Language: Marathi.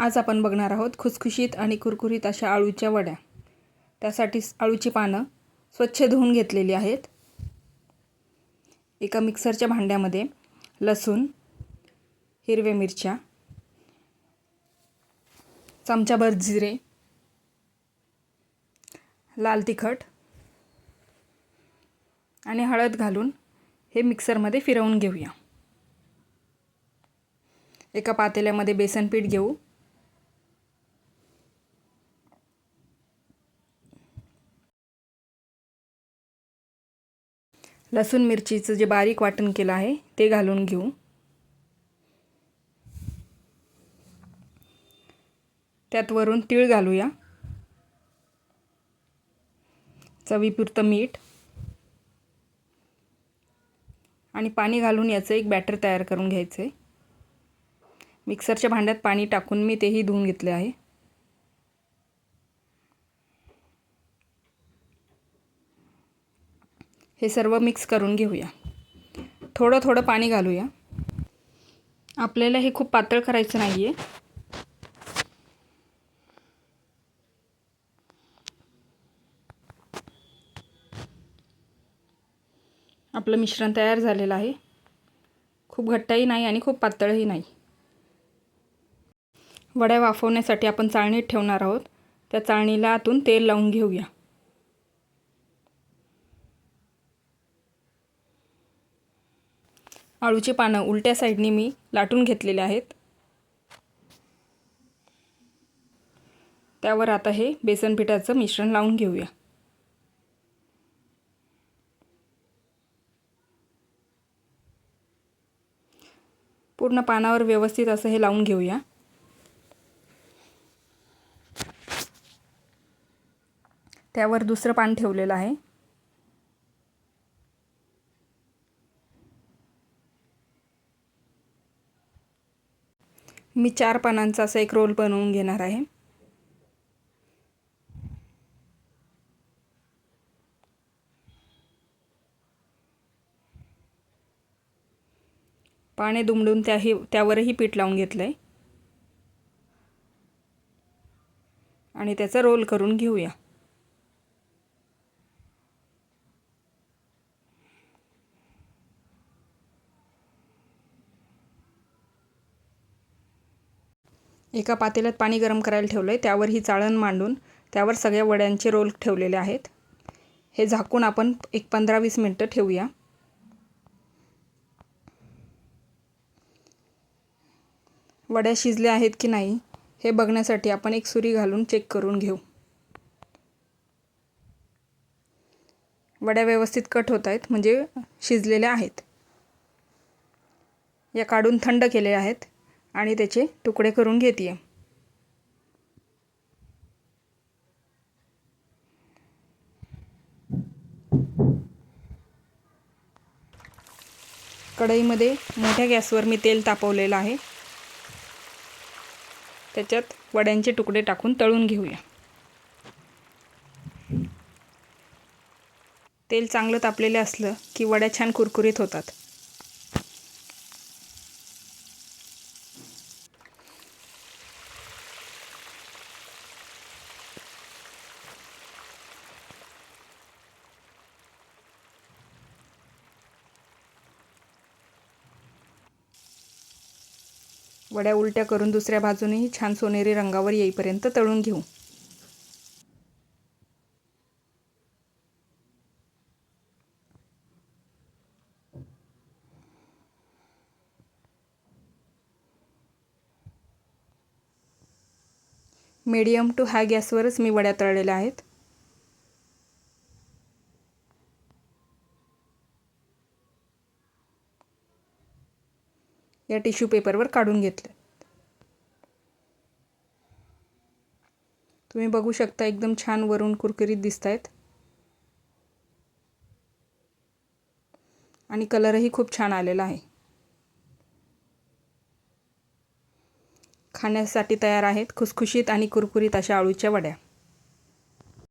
आज आपण बघणार आहोत खुसखुशीत आणि कुरकुरीत अशा आळूच्या वड्या. त्यासाठी आळूची पानं स्वच्छ धुवून घेतलेली आहेत. एका मिक्सरच्या भांड्यामध्ये लसूण हिरव्या मिरच्या चमचाभर जिरे लाल तिखट आणि हळद घालून हे मिक्सरमध्ये फिरवून घेऊया. एका पातेल्यामध्ये बेसन पीठ घेऊ. लसूण मिरचीचं जे बारीक वाटण केलं आहे ते घालून घेऊ. त्यात वरून तीळ घालूया. चवीपुरतं मीठ. आणि पाणी घालून याचं एक बॅटर तयार करून घ्यायचं आहे मिक्सरच्या भांड्यात पाणी टाकून मी तेही धुवून घेतले आहे. हे सर्व मिक्स करून घेऊया. थोडं थोडं पाणी घालूया. आपल्याला हे खूप पातळ करायचं नाही आहे आपलं मिश्रण तयार झालेलं आहे. खूप घट्टही नाही आणि खूप पातळही नाही. वड्या वाफवण्यासाठी आपण चाळणीत ठेवणार आहोत. त्या चाळणीला आतून तेल लावून घेऊया. आळूची पानं उलट्या साईडने मी लाटून घेतलेले आहेत. त्यावर आता हे बेसन पिठाचं मिश्रण लावून घेऊया. पूर्ण पानावर व्यवस्थित असं हे लावून घेऊया. त्यावर दुसरं पान ठेवलेलं आहे. मी चार पानांचा असा एक रोल बनवून घेणार आहे. पाने दुमडून त्याही त्यावरही पीठ लावून घेतलं आहे आणि त्याचा रोल करून घेऊया. एका पातेल्यात पाणी गरम करायला ठेवलं आहे त्यावर ही चाळण मांडून त्यावर सगळ्या वड्यांचे रोल ठेवलेले आहेत. हे झाकून आपण एक पंधरा वीस मिनटं ठेवूया. वड्या शिजल्या आहेत की नाही हे बघण्यासाठी आपण एक सुरी घालून चेक करून घेऊ. वड्या व्यवस्थित कट होत आहेत म्हणजे शिजलेल्या आहेत. या काढून थंड केले आहेत. आणि त्याचे तुकडे करून घेते कढईमध्ये मोठ्या गॅसवर मी तेल तापवलेलं आहे. त्याच्यात वड्यांचे तुकडे टाकून तळून घेऊया. तेल चांगलं तापलेलं असलं की वड्या छान कुरकुरीत होतात. वड्या उलट्या करून दुसऱ्या बाजूनेही छान सोनेरी रंगावर येईपर्यंत तळून घेऊ. मीडियम टू हाय गॅसवरच मी वड्या तळलेल्या आहेत. या टिश्यू पेपरवर काढून घेतलं तुम्ही बघू शकता एकदम छान वरून कुरकुरीत दिसत आहेत आणि कलरही खूप छान आलेला आहे. खाण्यासाठी तयार आहेत खुसखुशीत आणि कुरकुरीत अशा आळूच्या वड्या.